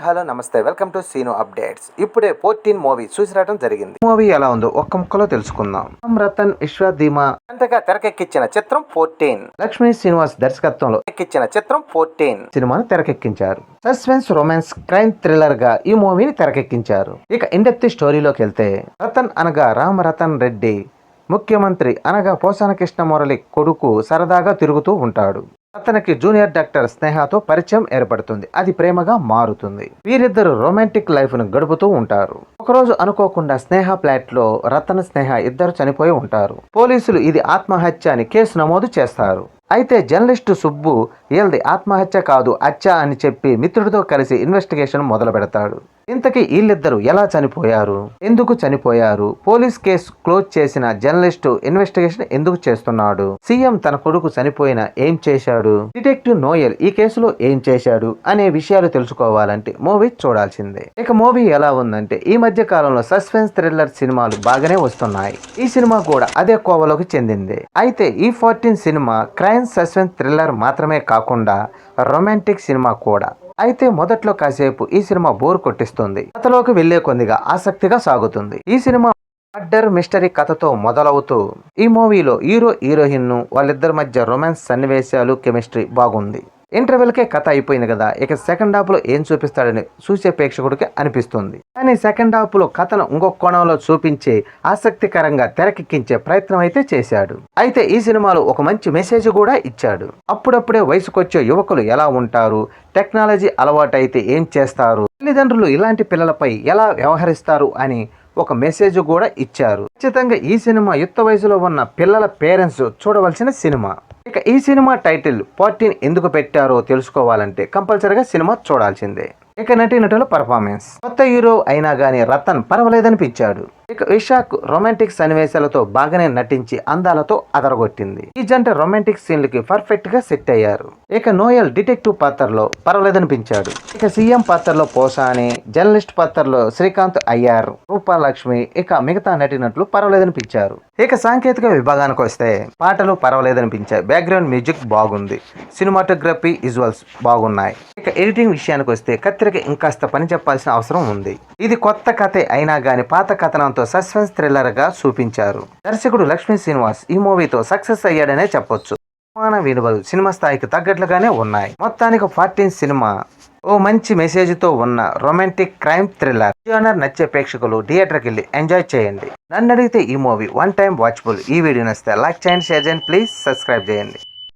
Hello నమస్తే. Welcome to Seenu updates. ఇప్పుడే fourteen movie చూసి రావడం జరిగింది. మూవీ ఎలా ఉందో ఒక్క ముక్కలో తెలుసుకుందాం. రతన్ విశ్వ ధీమా. అంతగా తెరకెక్కించిన చిత్రం ఫోర్టీన్. లక్ష్మీ శ్రీనివాస్ దర్శకత్వంలో ఎక్కించిన చిత్రం ఫోర్టీన్. సినిమాను తెరకెక్కించారు. సస్పెన్స్ రొమాన్స్ క్రైమ్ థ్రిల్లర్గా ఈ మూవీని తెరకెక్కించారు. ఇక ఇండెప్త్ స్టోరీలోకి వెళ్తే రతన్ అనగా రామ్ రతన్ రెడ్డి. ముఖ్యమంత్రి అనగా పోసాన కృష్ణ మురళి కొడుకు సరదాగా తిరుగుతూ ఉంటాడు. అతనికి జూనియర్ డాక్టర్ స్నేహతో పరిచయం ఏర్పడుతుంది. అది ప్రేమగా మారుతుంది. వీరిద్దరు రొమాంటిక్ లైఫ్ను గడుపుతూ ఉంటారు. ఒకరోజు అనుకోకుండా స్నేహ ఫ్లాట్లో రతన్ స్నేహ ఇద్దరు చనిపోయి ఉంటారు. పోలీసులు ఇది ఆత్మహత్య అని కేసు నమోదు చేస్తారు. అయితే జర్నలిస్టు సుబ్బు వీళ్ళది ఆత్మహత్య కాదు హత్య అని చెప్పి మిత్రుడితో కలిసి ఇన్వెస్టిగేషన్ మొదలు పెడతాడు ఇంతకీ వీళ్ళిద్దరు ఎలా చనిపోయారు? ఎందుకు చనిపోయారు? పోలీస్ కేసు క్లోజ్ చేసిన జర్నలిస్టు ఇన్వెస్టిగేషన్ ఎందుకు చేస్తున్నాడు? సీఎం తన కొడుకు చనిపోయిన ఏం చేశాడు? డిటెక్టివ్ నోయల్ ఈ కేసులో ఏం చేశాడు? అనే విషయాలు తెలుసుకోవాలంటే మూవీ చూడాల్సిందే. ఇక మూవీ ఎలా ఉందంటే ఈ మధ్య కాలంలో సస్పెన్స్ థ్రిల్లర్ సినిమాలు బాగానే వస్తున్నాయి. ఈ సినిమా కూడా అదే కోవలోకి చెందింది. అయితే ఈ fourteen cinema crime suspense thriller మాత్రమే కాకుండా రొమాంటిక్ సినిమా కూడా. అయితే మొదట్లో కాసేపు ఈ సినిమా బోర్ కొట్టిస్తుంది. కథలోకి వెళ్ళే కొద్దిగా ఆసక్తిగా సాగుతుంది. ఈ సినిమా మర్డర్ మిస్టరీ కథతో మొదలవుతూ ఈ మూవీలో హీరో హీరోయిన్ను వాళ్ళిద్దరి మధ్య రొమాన్స్ సన్నివేశాలు కెమిస్ట్రీ బాగుంది. ఇంటర్వెల్కే కథ అయిపోయింది కదా ఇక సెకండ్ హాఫ్లో ఏం చూపిస్తాడని చూసే ప్రేక్షకుడికి అనిపిస్తుంది. కానీ సెకండ్ హాఫ్లో కథను ఇంకొక కోణంలో చూపించే ఆసక్తికరంగా తెరకెక్కించే ప్రయత్నం అయితే చేశాడు. అయితే ఈ సినిమాలో ఒక మంచి మెసేజ్ కూడా ఇచ్చాడు. అప్పుడప్పుడే వయసుకొచ్చే యువకులు ఎలా ఉంటారు టెక్నాలజీ అలవాటైతే ఏం చేస్తారు తల్లిదండ్రులు ఇలాంటి పిల్లలపై ఎలా వ్యవహరిస్తారు అని ఒక మెసేజ్ కూడా ఇచ్చారు. ఖచ్చితంగా ఈ సినిమా యుక్త వయసులో ఉన్న పిల్లల పేరెంట్స్ చూడవలసిన సినిమా. ఇక ఈ సినిమా టైటిల్ ఫార్టీన్ ఎందుకు పెట్టారో తెలుసుకోవాలంటే కంపల్సరీగా సినిమా చూడాల్సిందే. ఇక నటీనటుల పర్ఫార్మెన్స్. కొత్త హీరో అయినా గానీ రతన్ పర్వాలేదనిపించాడు. ఇక ఇషాక్ రొమాంటిక్ సన్నివేశాలతో బాగానే నటించి అందాలతో అదరగొట్టింది. ఈ జంట రొమాంటిక్ సీన్లకి పర్ఫెక్ట్గా సెట్ అయ్యారు. ఇక నోయల్ డిటెక్టివ్ పాత్రలో పర్వాలేదనిపించాడు. ఇక సీఎం పాత్రలో పోసాని జర్నలిస్ట్ పాత్రలో శ్రీకాంత్ అయ్యార్. రూపాలక్ష్మి ఇక మిగతా నటినట్లు పర్వాలేదనిపించారు. ఇక సాంకేతిక విభాగానికి వస్తే పాటలు పర్వాలేదనిపించాయి. బ్యాక్గ్రౌండ్ మ్యూజిక్ బాగుంది. సినిమాటోగ్రఫీ విజువల్స్ బాగున్నాయి. ఇక ఎడిటింగ్ విషయానికి వస్తే కత్తిరకి ఇంకాస్త పని చెప్పాల్సిన అవసరం ఉంది. ఇది కొత్త కథే అయినా గాని పాత కథనంతో సస్పెన్స్ థ్రిల్లర్గా చూపించారు. దర్శకుడు లక్ష్మీ శ్రీనివాస్ ఈ మూవీతో సక్సెస్ అయ్యాడనే చెప్పొచ్చు. సమాన విలువలు సినిమా స్థాయికి తగ్గట్లుగానే ఉన్నాయి. మొత్తానికి ఫార్టీన్ సినిమా ఓ మంచి మెసేజ్తో ఉన్న రొమాంటిక్ క్రైమ్ థ్రిల్లర్. జోనర్ నచ్చే ప్రేక్షకులు థియేటర్కి వెళ్ళి ఎంజాయ్ చేయండి. నన్ను అడిగితే ఈ మూవీ వన్ టైం వాచ్బుల్. ఈ వీడియో నచ్చితే లైక్ చేయండి షేర్ చేయండి ప్లీజ్ సబ్స్క్రైబ్ చేయండి.